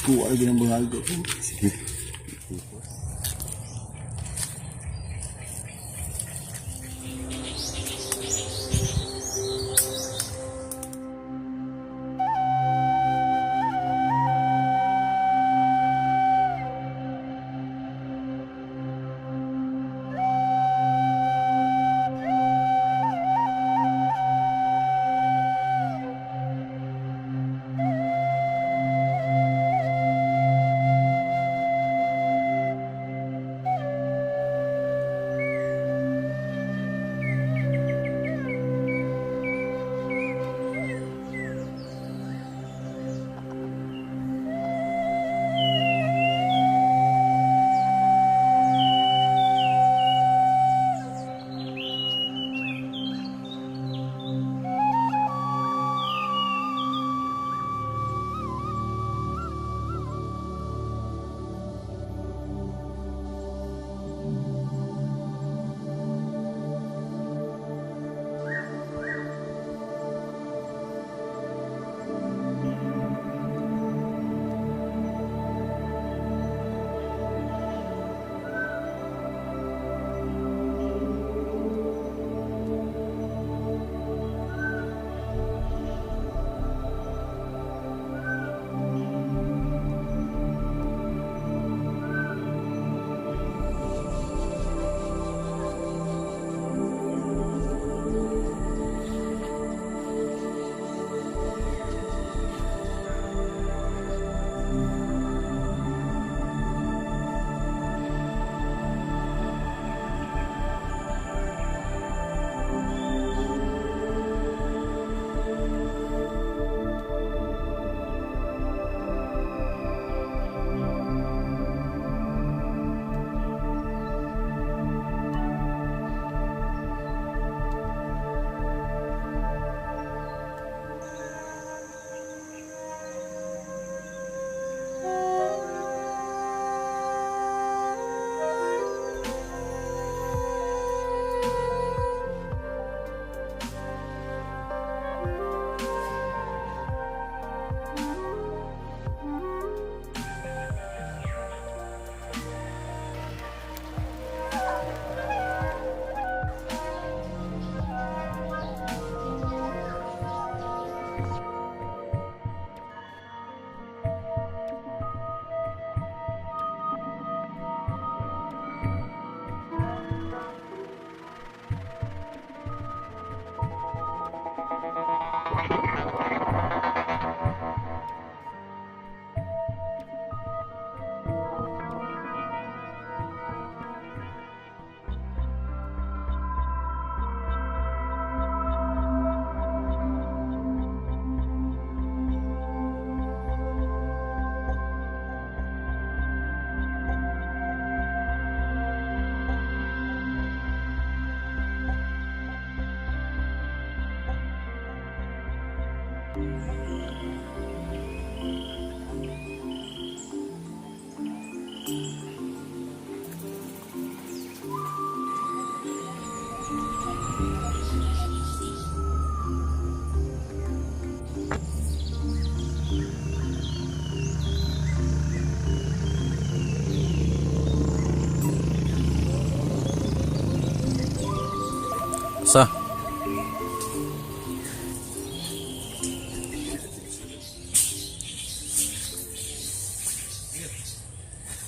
Kuha lagi ng mga aldo. Sige.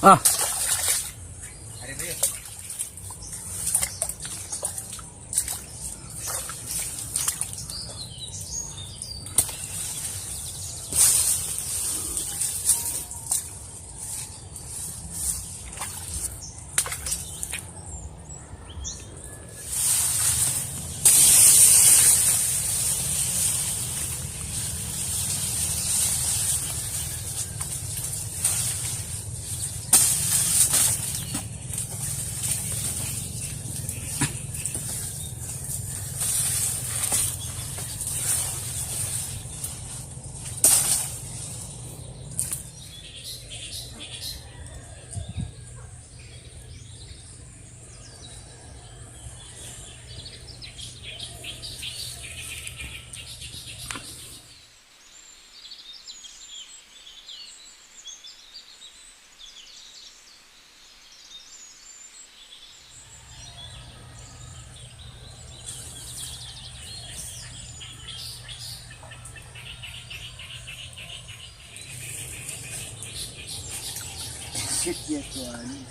啊。this one.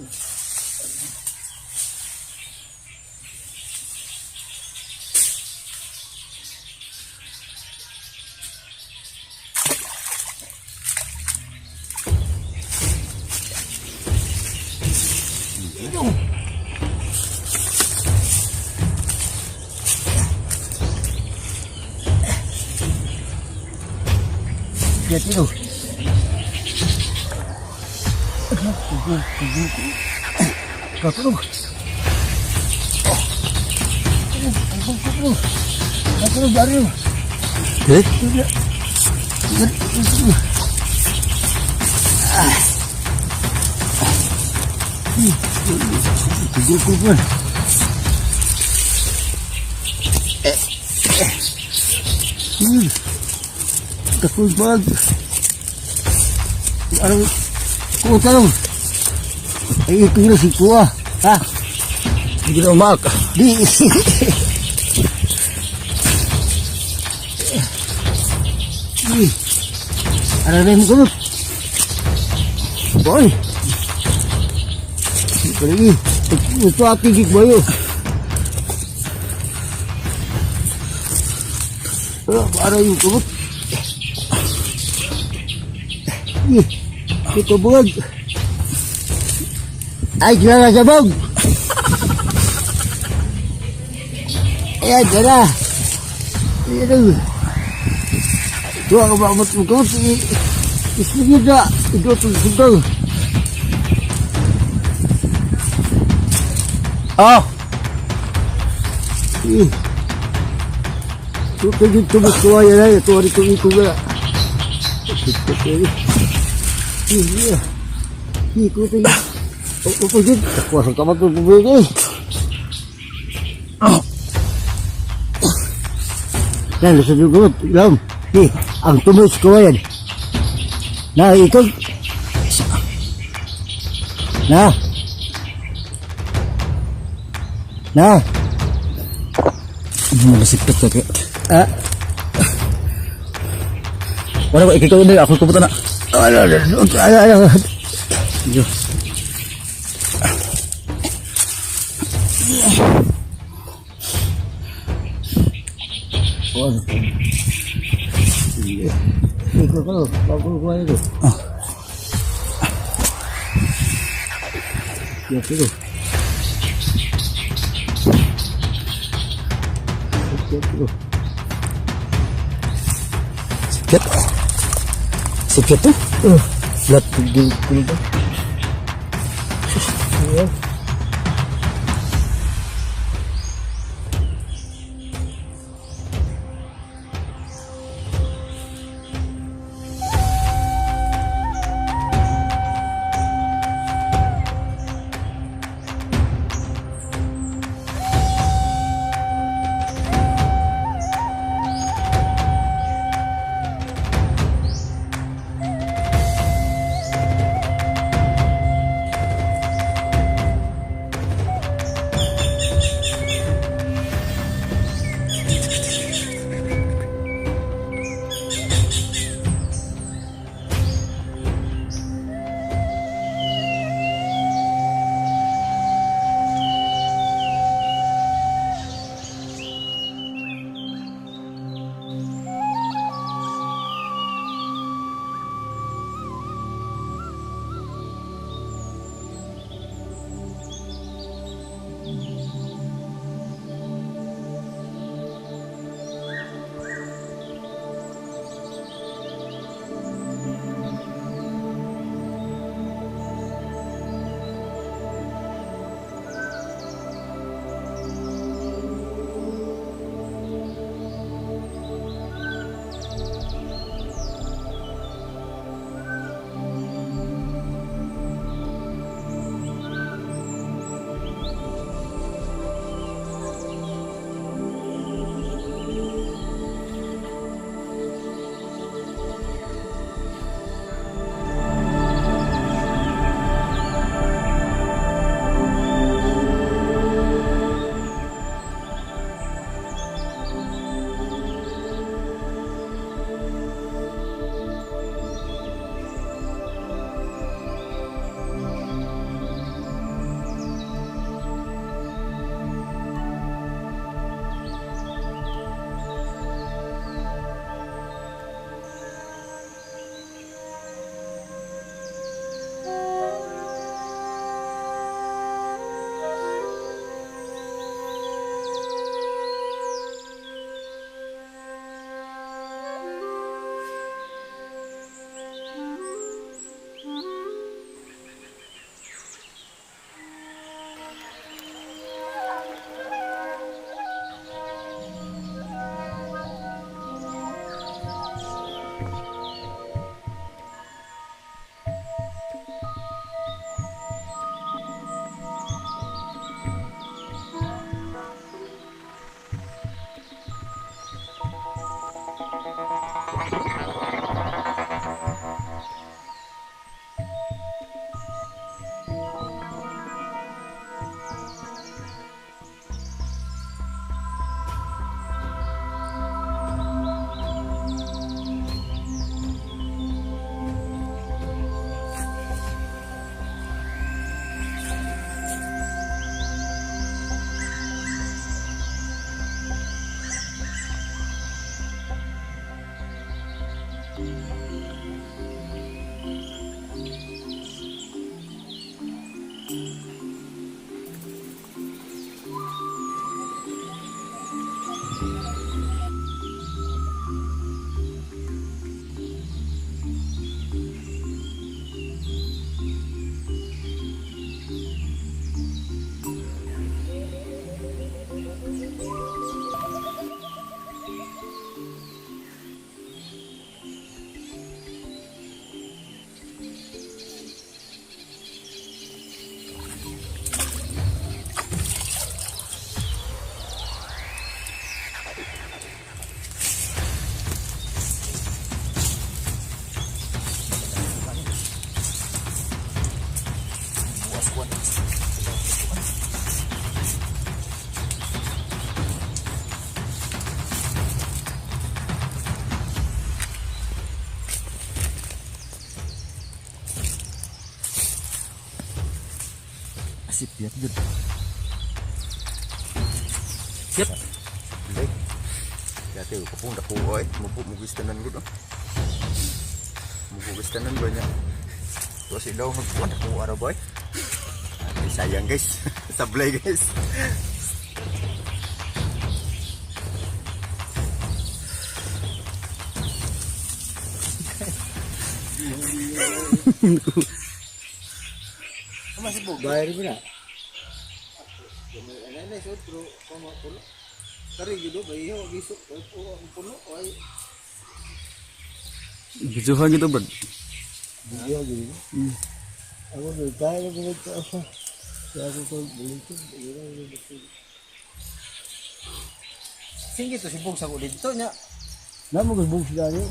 Thank para todo mundo. Vai pelo barulho. É? Tá com os bagos. Agora, contamos. Aí, tu vira assim, tu ó. Ha? Hindi na umak. Di. Di. Na yung kulot? Boy. Ito lagi. Ito ating gig ba yun? Ah, Para yung kulot. Ih, Ito buwag. Ay, kilala sa bog. Ayan, dyan na. Ayan na. Ito ang mo ko. Isligid na. Ito itong sundal. Oh! Ito ka dyan tumutuwa yan ay. Ito ang itong ito na. Ito ka dyan. Ih, iya. Ih, ito ka dyan. Ito. Takwa sa kamag ng bubig eh. Yan, nasa dugot. Lam. Eh, ang tumus ko yan. Na, ikaw. Na. Na. Malasipit ka kaya. Ah. Wala ko, ikikaw na ako kuputa na. Ano, ano, ano, ano, ano. Yo. Ano? Ikaw ko, bago ko ito. Ah. Yan, ito. Sipit. Sipit to? Oh, Flat di kulda. Sipyat jud. Sip. Baik. Dati ko pun dah kuat, mupu mugis tanan gud. Mugis tanan banyak. Terus ilaw magpuan dah kuat boy. Ay, sayang guys. Sablay guys. Bayar mo na. Gijuhan gitu, Bro. Bigyan din. Ako doon, tayo na balik ka ako. Kaya ako ko, balik ko. Sige to si Bong sa dito nya. Namo ko bug sila niyo.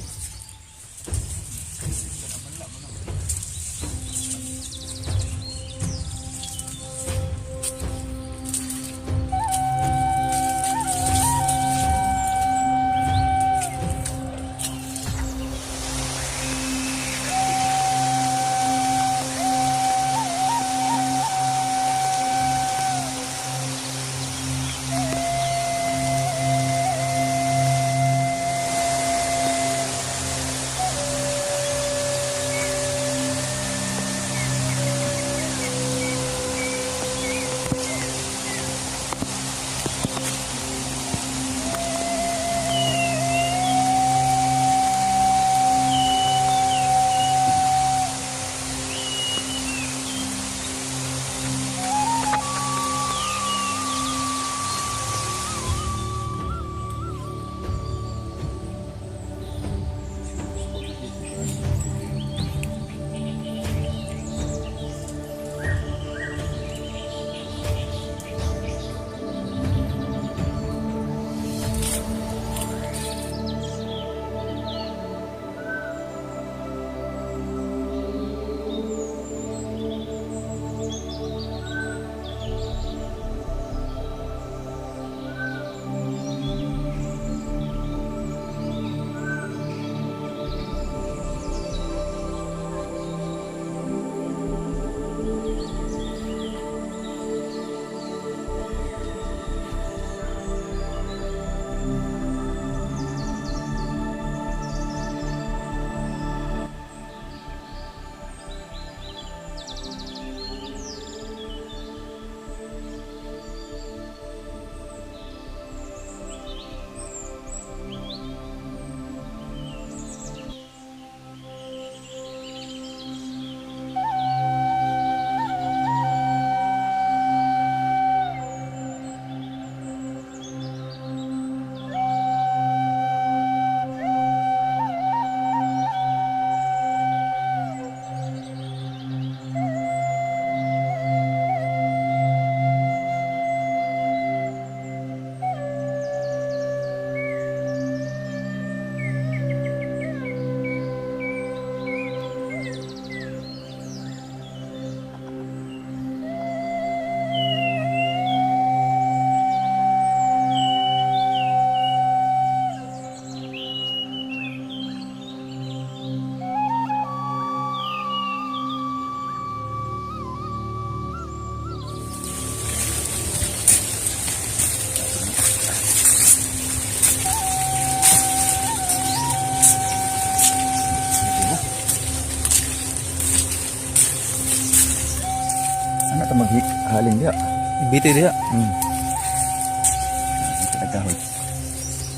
Itu dia. Hmm.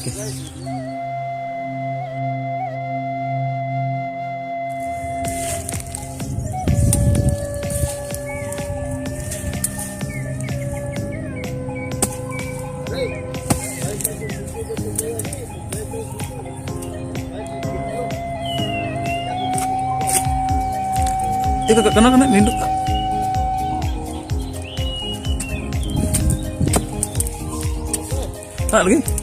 ほうがいい。Kena kena, kena ninduk kak. Ah, lagi.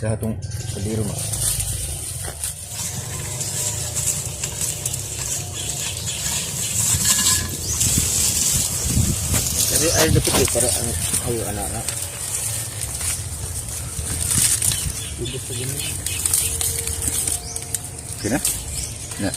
Sa atong kaliro mo. Jadi air dapat eh, para ano, ayo anak-anak. Ibig sabihin. Okay na? Na.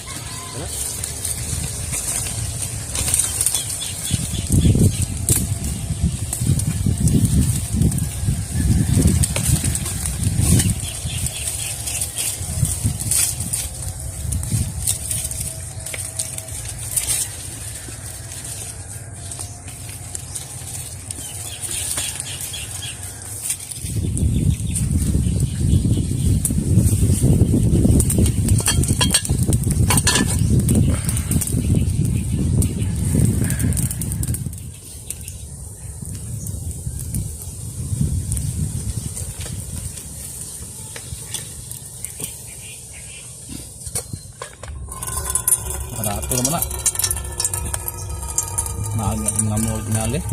Maaga nga mo original eh.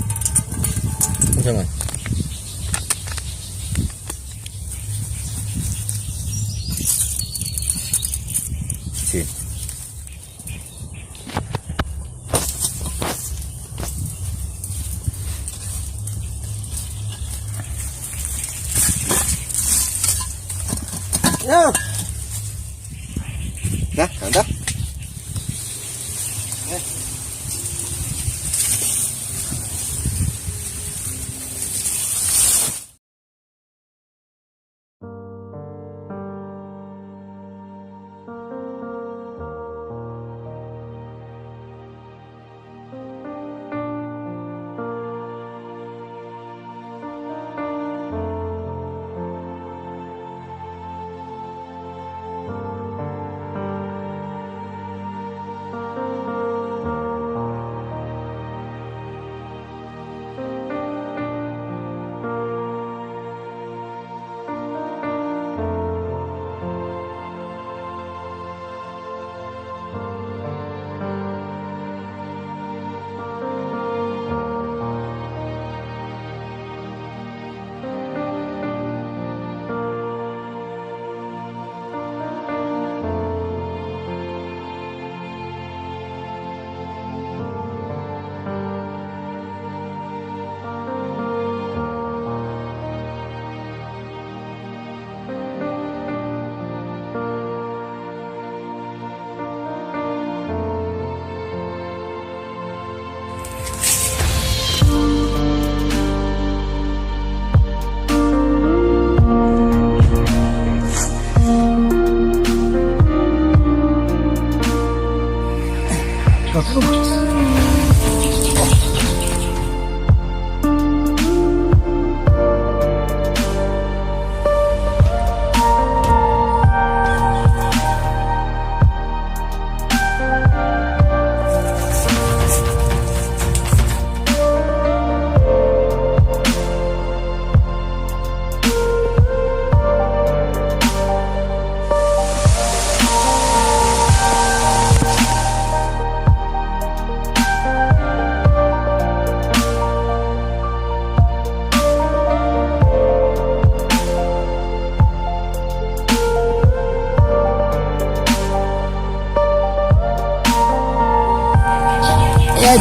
Ano man?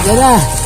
Yan na.